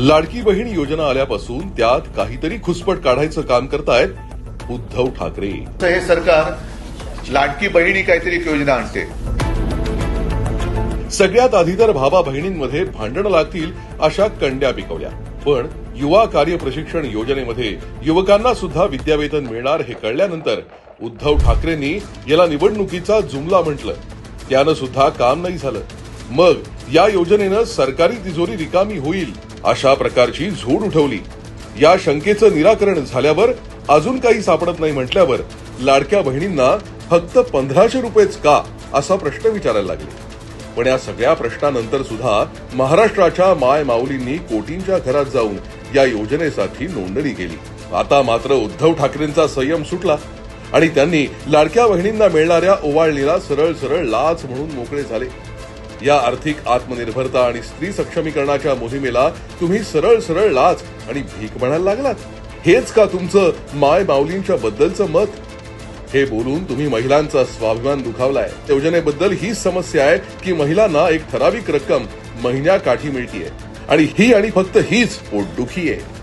लाडकी बहीण योजना आल्यापासून त्यात काहीतरी खुसपट काढायचं काम करतायत उद्धव ठाकरे. हे सरकार लाडकी बहिणी काहीतरी योजना आणते. सगळ्यात आधी तर भावा बहिणींमध्ये भांडणं लागतील अशा कंड्या पिकवल्या. पण युवा कार्य प्रशिक्षण योजनेमध्ये युवकांना सुद्धा विद्यावेतन मिळणार हे कळल्यानंतर उद्धव ठाकरेंनी याला निवडणुकीचा जुमला म्हटलं. त्यानं सुद्धा काम नाही झालं. मग या योजनेनं सरकारी तिजोरी रिकामी होईल अशा प्रकारची झूड उठवली. या शंकेचं निराकरण झाल्यावर अजून काही सापडत नाही म्हटल्यावर लाडक्या बहिणींना फक्त पंधराशे रुपयेच का असा प्रश्न विचारायला लागले. पण या सगळ्या प्रश्नानंतर सुद्धा महाराष्ट्राच्या माय माऊलींनी कोटींच्या घरात जाऊन या योजनेसाठी नोंदणी केली. आता मात्र उद्धव ठाकरेंचा संयम सुटला आणि त्यांनी लाडक्या बहिणींना मिळणाऱ्या ओवाळणीला सरळ सरळ लाच म्हणून मोकळे झाले. या आर्थिक आत्मनिर्भरता आणि स्त्री सक्षमीकरणाच्या मोहिमेला तुम्ही सरळ सरळ लाच आणि भीक म्हणायला लागलात. हेच का तुमचं माय माऊलींच्या बद्दलचं मत? हे बोलून तुम्ही महिलांचा स्वाभिमान दुखावलाय. योजनेबद्दल हीच समस्या आहे की महिलांना एक ठराविक रक्कम महिन्याकाठी मिळतीये. आणि ही आणि फक्त हीच पोटदुखी आहे.